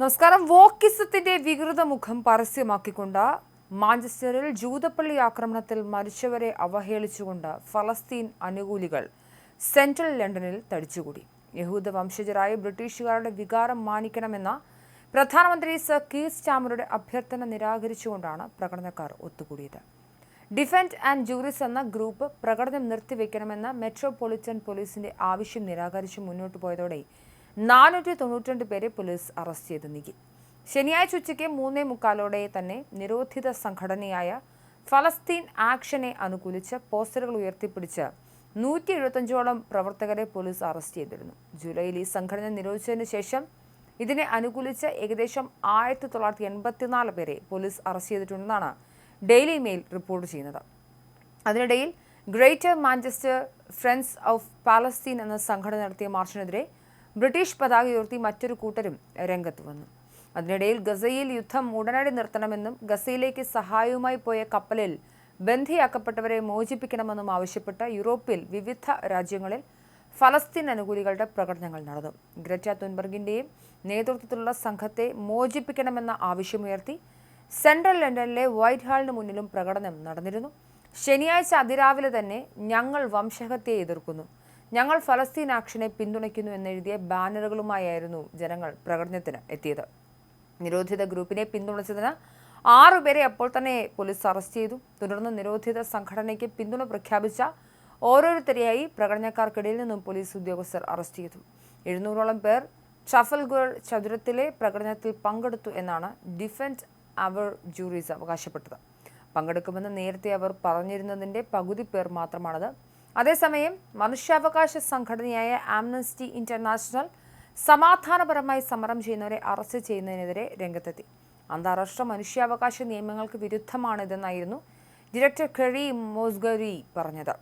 നമസ്കാരം. വോക്കിസത്തിന്റെ വികൃത മുഖം പരസ്യമാക്കിക്കൊണ്ട് മാഞ്ചസ്റ്ററിൽ ജൂതപ്പള്ളി ആക്രമണത്തിൽ മരിച്ചവരെ അവഹേളിച്ചുകൊണ്ട് ഫലസ്തീൻ അനുകൂലികൾ സെൻട്രൽ ലണ്ടനിൽ തടിച്ചുകൂടി. യഹൂദ വംശജരായ ബ്രിട്ടീഷുകാരുടെ വികാരം മാനിക്കണമെന്ന പ്രധാനമന്ത്രി സർ കീർ സ്റ്റാമറുടെ അഭ്യർത്ഥന നിരാകരിച്ചുകൊണ്ടാണ് പ്രകടനക്കാർ ഒത്തുകൂടിയത്. ഡിഫൻഡ് ആൻഡ് ജൂറിസ് എന്ന ഗ്രൂപ്പ് പ്രകടനം നിർത്തിവെക്കണമെന്ന മെട്രോപൊളിറ്റൻ പോലീസിന്റെ ആവശ്യം നിരാകരിച്ച് മുന്നോട്ട് പോയതോടെ നാനൂറ്റി തൊണ്ണൂറ്റിരണ്ട് പേരെ പോലീസ് അറസ്റ്റ് ചെയ്ത് നീക്കി. ശനിയാഴ്ച ഉച്ചയ്ക്ക് മൂന്നേ മുക്കാലോടെ തന്നെ നിരോധിത സംഘടനയായ ഫലസ്തീൻ ആക്ഷനെ അനുകൂലിച്ച് പോസ്റ്ററുകൾ ഉയർത്തിപ്പിടിച്ച് നൂറ്റി എഴുപത്തഞ്ചോളം പ്രവർത്തകരെ പോലീസ് അറസ്റ്റ് ചെയ്തിരുന്നു. ജൂലൈയിൽ ഈ സംഘടന നിരോധിച്ചതിന് ശേഷം ഇതിനെ അനുകൂലിച്ച് ഏകദേശം ആയിരത്തി തൊള്ളായിരത്തി എൺപത്തിനാല് പേരെ പോലീസ് അറസ്റ്റ് ചെയ്തിട്ടുണ്ടെന്നാണ് ഡെയിലി മെയിൽ റിപ്പോർട്ട് ചെയ്യുന്നത്. അതിനിടയിൽ Greater Manchester Friends of Palestine എന്ന സംഘടന നടത്തിയ മാർച്ചിനെതിരെ ബ്രിട്ടീഷ് പതാക ഉയർത്തി മറ്റൊരു കൂട്ടരും രംഗത്ത് വന്നു. അതിനിടയിൽ ഗസയിൽ യുദ്ധം ഉടനടി നിർത്തണമെന്നും ഗസയിലേക്ക് സഹായവുമായി പോയ കപ്പലിൽ ബന്ധിയാക്കപ്പെട്ടവരെ മോചിപ്പിക്കണമെന്നും ആവശ്യപ്പെട്ട് യൂറോപ്പിൽ വിവിധ രാജ്യങ്ങളിൽ ഫലസ്തീൻ അനുകൂലികളുടെ പ്രകടനങ്ങൾ നടന്നു. ഗ്രറ്റ തുൻബർഗിന്റെയും നേതൃത്വത്തിലുള്ള സംഘത്തെ മോചിപ്പിക്കണമെന്ന ആവശ്യമുയർത്തി സെൻട്രൽ ലണ്ടനിലെ വൈറ്റ് ഹാളിന് മുന്നിലും പ്രകടനം നടന്നിരുന്നു. ശനിയാഴ്ച അതിരാവിലെ തന്നെ ഞങ്ങൾ വംശഹത്യയെ എതിർക്കുന്നു. ഞങ്ങൾ ഫലസ്തീൻ ആക്ഷനെ പിന്തുണയ്ക്കുന്നു എന്നെഴുതിയ ബാനറുകളുമായായിരുന്നു ജനങ്ങൾ പ്രകടനത്തിന് എത്തിയത്. നിരോധിത ഗ്രൂപ്പിനെ പിന്തുണച്ചതിന് ആറുപേരെ അപ്പോൾ തന്നെ പോലീസ് അറസ്റ്റ് ചെയ്തു. തുടർന്ന് നിരോധിത സംഘടനയ്ക്ക് പിന്തുണ പ്രഖ്യാപിച്ച ഓരോരുത്തരെയായി പ്രകടനക്കാർക്കിടയിൽ നിന്നും പോലീസ് ഉദ്യോഗസ്ഥർ അറസ്റ്റ് ചെയ്തു. എഴുന്നൂറോളം പേർ ട്രഫൽഗർ ചതുരത്തിലെ പ്രകടനത്തിൽ പങ്കെടുത്തു എന്നാണ് ഡിഫൻസ് അവർ ജൂറീസ് അവകാശപ്പെട്ടത്. പങ്കെടുക്കുമെന്ന് നേരത്തെ അവർ പറഞ്ഞിരുന്നതിന്റെ പകുതി പേർ മാത്രമാണത്. അതേസമയം മനുഷ്യാവകാശ സംഘടനയായ ആംനസ്റ്റി ഇന്റർനാഷണൽ സമാധാനപരമായി സമരം ചെയ്യുന്നവരെ അറസ്റ്റ് ചെയ്യുന്നതിനെതിരെ രംഗത്തെത്തി. അന്താരാഷ്ട്ര മനുഷ്യാവകാശ നിയമങ്ങൾക്ക് വിരുദ്ധമാണിതെന്നായിരുന്നു ഡയറക്ടർ കെറി മോസ്ഗരി പറഞ്ഞത്.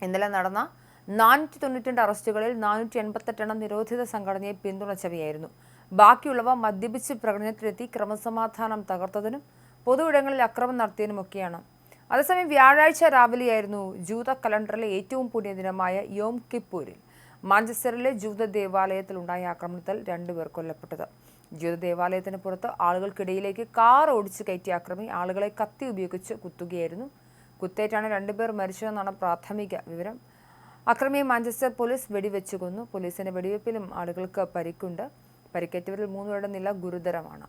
ഇന്നലെ നടന്ന നാനൂറ്റി തൊണ്ണൂറ്റിരണ്ട് അറസ്റ്റുകളിൽ നാനൂറ്റി എൺപത്തെട്ടെണ്ണം നിരോധിത സംഘടനയെ പിന്തുണച്ചവയായിരുന്നു. ബാക്കിയുള്ളവ മദ്യപിച്ച് പ്രകടനത്തിലെത്തി ക്രമസമാധാനം തകർത്തതിനും പൊതുവിടങ്ങളിൽ അക്രമം നടത്തിയതിനുമൊക്കെയാണ് അതേസമയം വ്യാഴാഴ്ച രാവിലെയായിരുന്നു ജൂത കലണ്ടറിലെ ഏറ്റവും പുണ്യ ദിനമായ യോം കിപ്പൂരിൽ മാഞ്ചസ്റ്ററിലെ ജൂത ദേവാലയത്തിൽ ഉണ്ടായ ആക്രമണത്തിൽ രണ്ടുപേർ കൊല്ലപ്പെട്ടത്. ജൂത ദേവാലയത്തിന് പുറത്ത് ആളുകൾക്കിടയിലേക്ക് കാർ ഓടിച്ചു കയറ്റിയ ആക്രമി ആളുകളെ കത്തി ഉപയോഗിച്ച് കുത്തുകയായിരുന്നു. കുത്തേറ്റാണ് രണ്ടുപേർ മരിച്ചതെന്നാണ് പ്രാഥമിക വിവരം. അക്രമിയെ മാഞ്ചസ്റ്റർ പോലീസ് വെടിവെച്ചു കൊന്നു പോലീസിന്റെ വെടിവെപ്പിലും ആളുകൾക്ക് പരിക്കുണ്ട്. പരിക്കേറ്റവരിൽ മൂന്നുപേരുടെ നില ഗുരുതരമാണ്.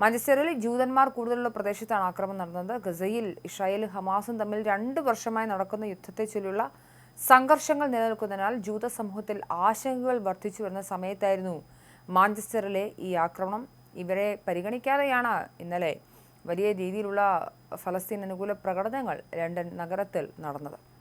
മാഞ്ചസ്റ്ററിൽ ജൂതന്മാർ കൂടുതലുള്ള പ്രദേശത്താണ് ആക്രമണം നടന്നത്. ഗസയിൽ ഇസ്രായേലും ഹമാസും തമ്മിൽ രണ്ട് വർഷമായി നടക്കുന്ന യുദ്ധത്തെ ചൊല്ലിയുള്ള സംഘർഷങ്ങൾ നിലനിൽക്കുന്നതിനാൽ ജൂത സമൂഹത്തിൽ ആശങ്കകൾ വർദ്ധിച്ചു വരുന്ന സമയത്തായിരുന്നു മാഞ്ചസ്റ്ററിലെ ഈ ആക്രമണം. ഇവരെ പരിഗണിക്കാതെയാണ് ഇന്നലെ വലിയ രീതിയിലുള്ള ഫലസ്തീൻ അനുകൂല പ്രകടനങ്ങൾ ലണ്ടൻ നഗരത്തിൽ നടന്നത്.